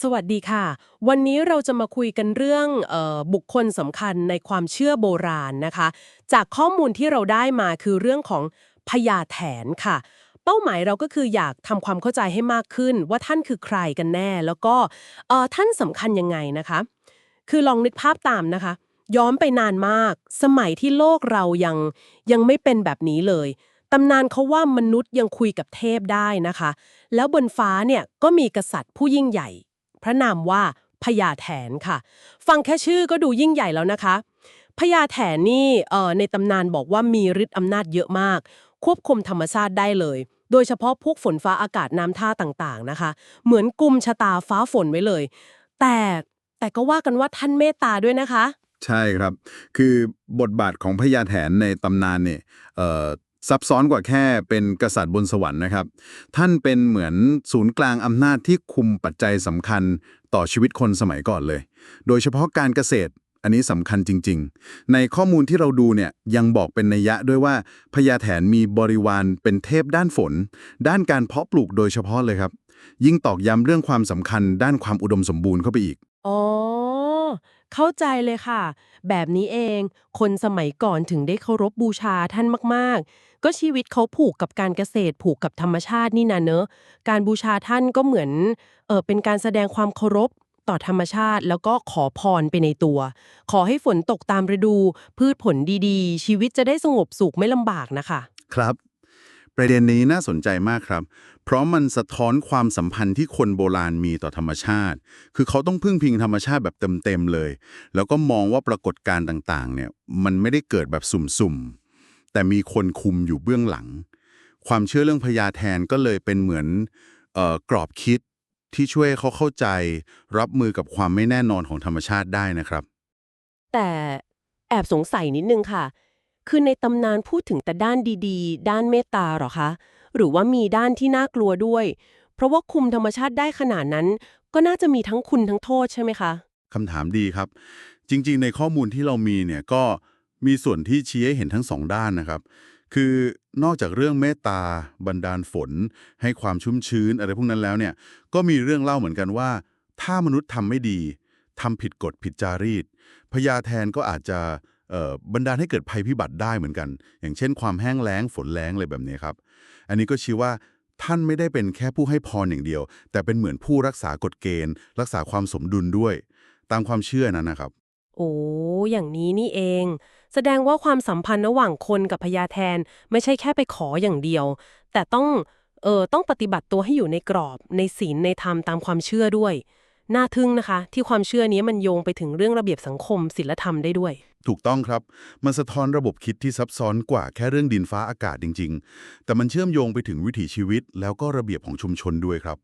สวัสดีค่ะ วันนี้เราจะมาคุยกันเรื่องออบุคคลสำคัญในความเชื่อโบราณนะคะ จากข้อมูลที่เราได้มาคือเรื่องของพญาแถนค่ะ เป้าหมายเราก็คืออยากทำความเข้าใจให้มากขึ้น ว่าท่านคือใครกันแน่ แล้วก็ท่านสำคัญยังไงนะคะ คือลองนึกภาพตามนะคะ ย้อนไปนานมาก สมัยที่โลกเรายังยังไม่เป็นแบบนี้เลยตำนานเขาว่ามนุษย์ยังคุยกับเทพได้นะคะ แล้วบนฟ้าเนี่ยก็มีกษัตริย์ผู้ยิ่งใหญ่ พระนามว่าพญาแถนค่ะ ฟังแค่ชื่อก็ดูยิ่งใหญ่แล้วนะคะพญาแถนนี่เอ่อในตำนานบอกว่ามีฤทธิ์อำนาจเยอะมาก ควบคุมธรรมชาติได้เลย โดยเฉพาะพวกฝนฟ้าอากาศน้ำท่าต่างๆนะคะ เหมือนกุมชะตาฟ้าฝนไว้เลย แต่แต่ก็ว่ากันว่าท่านเมตตาด้วยนะคะ ใช่ครับ คือบทบาทของพญาแถนในตำนานเนี่ยเอ่อ ซับซ้อนกว่าแค่เป็นกษัตริย์บนสวรรค์นะครับ ท่านเป็นเหมือนศูนย์กลางอำนาจที่คุมปัจจัยสำคัญต่อชีวิตคนสมัยก่อนเลย โดยเฉพาะการเกษตร อันนี้สำคัญจริง ๆ ในข้อมูลที่เราดูเนี่ยยังบอกเป็นนัยยะด้วยว่าพญาแถนมีบริวารเป็นเทพด้านฝน ด้านการเพาะปลูกโดยเฉพาะเลยครับ ยิ่งตอกย้ำเรื่องความสำคัญ ด้านความอุดมสมบูรณ์เข้าไปอีกอ๋อเข้าใจเลยค่ะ แบบนี้เอง คนสมัยก่อนถึงได้เคารพบูชาท่านมาก ๆ ก็ชีวิตเขาผูกกับการเกษตรผูกกับธรรมชาตินี่นะเนอะการบูชาท่านก็เหมือนเออเป็นการแสดงความเคารพต่อธรรมชาติ แล้วก็ขอพรไปในตัว ขอให้ฝนตกตามฤดู พืชผลดีๆ ชีวิตจะได้สงบสุขไม่ลำบากนะคะ ครับ ประเด็นนี้น่าสนใจมากครับ เพราะมันสะท้อนความสัมพันธ์ที่คนโบราณมีต่อธรรมชาติ คือเขาต้องพึ่งพิงธรรมชาติแบบเต็มๆเลย แล้วก็มองว่าปรากฏการณ์ต่างๆ เนี่ย มันไม่ได้เกิดแบบสุ่มๆ แต่มีคนคุมอยู่เบื้องหลัง ความเชื่อเรื่องพญาแทนก็เลยเป็นเหมือนเอ่อกรอบคิดที่ช่วยให้เขาเข้าใจ รับมือกับความไม่แน่นอนของธรรมชาติได้นะครับ แต่แอบสงสัยนิดนึงค่ะ คือในตำนานพูดถึงแต่ด้านดีๆ ด้านเมตตาเหรอคะ หรือว่ามีด้านที่น่ากลัวด้วย เพราะว่าคุมธรรมชาติได้ขนาดนั้น ก็น่าจะมีทั้งคุณทั้งโทษใช่ไหมคะคำถามดีครับ จริง ๆ ในข้อมูลที่เรามีเนี่ยก็ มีส่วนที่ชี้ให้เห็นทั้งสองด้านนะครับ คือนอกจากเรื่องเมตตาบันดาลฝน ให้ความชุ่มชื้นอะไรพวกนั้นแล้วเนี่ยก็มีเรื่องเล่าเหมือนกันว่า ถ้ามนุษย์ทำไม่ดีทำผิดกฎผิดจารีตพญาแทนก็อาจจะบันดาลให้เกิดภัยพิบัติได้เหมือนกัน อย่างเช่น ความแห้งแล้งฝนแล้งอะไรแบบนี้ครับ อันนี้ก็ชี้ว่าท่านไม่ได้เป็นแค่ผู้ให้พรอย่างเดียว แต่เป็นเหมือนผู้รักษากฎเกณฑ์ รักษาความสมดุลด้วย ตามความเชื่อนั้นนะครับ โอ้อย่างนี้นี่เอง แสดงว่าความสัมพันธ์ระหว่างคนกับพญาแทนไม่ใช่แค่ไปขออย่างเดียว แต่ต้องเออต้องปฏิบัติตัวให้อยู่ในกรอบในศีลในธรรมตามความเชื่อด้วย น่าทึ่งนะคะ ที่ความเชื่อนี้มันโยงไปถึงเรื่องระเบียบสังคมศีลธรรมได้ด้วย ถูกต้องครับ มันสะท้อนระบบคิดที่ซับซ้อนกว่าแค่เรื่องดินฟ้าอากาศจริง ๆ แต่มันเชื่อมโยงไปถึงวิถีชีวิต แล้วก็ระเบียบของชุมชนด้วยครับ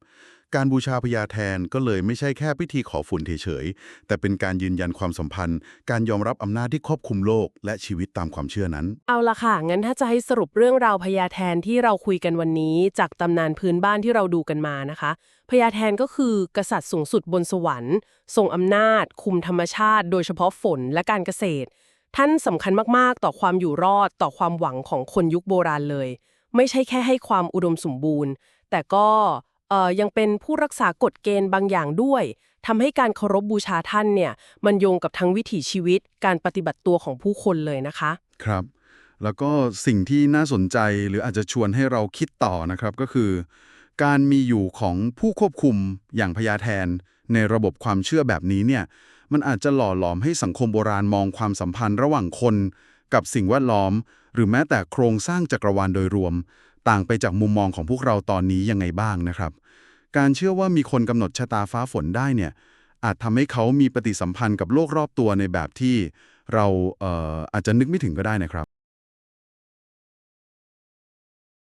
การบูชาพญาแทนก็เลยไม่ใช่แค่พิธีขอฝุ่นเฉยๆ แต่เป็นการยืนยันความสัมพันธ์ การยอมรับอำนาจที่ครอบคลุมโลก และชีวิตตามความเชื่อนั้น เอาละค่ะ งั้นถ้าจะให้สรุปเรื่องราวพญาแทนที่เราคุยกันวันนี้ จากตำนานพื้นบ้านที่เราดูกันมานะคะพญาแทนก็คือกษัตริย์สูงสุดบนสวรรค์ทรงอำนาจ คุมธรรมชาติ โดยเฉพาะฝนและการเกษตร ท่านสำคัญมากๆ ต่อความอยู่รอดต่อความหวังของคนยุคโบราณเลย ไม่ใช่แค่ให้ความอุดมสมบูรณ์ แต่ก็ ยังเป็นผู้รักษากฎเกณฑ์บางอย่างด้วยทำให้การเคารพบูชาท่านเนี่ยมันโยงกับทั้งวิถีชีวิตการปฏิบัติตัวของผู้คนเลยนะคะ ครับ แล้วก็สิ่งที่น่าสนใจหรืออาจจะชวนให้เราคิดต่อนะครับก็คือ การมีอยู่ของผู้ควบคุมอย่างพญาแทน ในระบบความเชื่อแบบนี้เนี่ยมันอาจจะหล่อหลอมให้สังคมโบราณมองความสัมพันธ์ระหว่างคน กับสิ่งแวดล้อม หรือแม้แต่โครงสร้างจักรวาลโดยรวม ต่างไปจากมุมมองของพวกเราตอนนี้ยังไงบ้างนะครับ การเชื่อว่ามีคนกำหนดชะตาฟ้าฝนได้เนี่ยอาจทำให้เขามีปฏิสัมพันธ์กับโลกรอบตัวในแบบที่เราเอออาจจะนึกไม่ถึงก็ได้นะครับ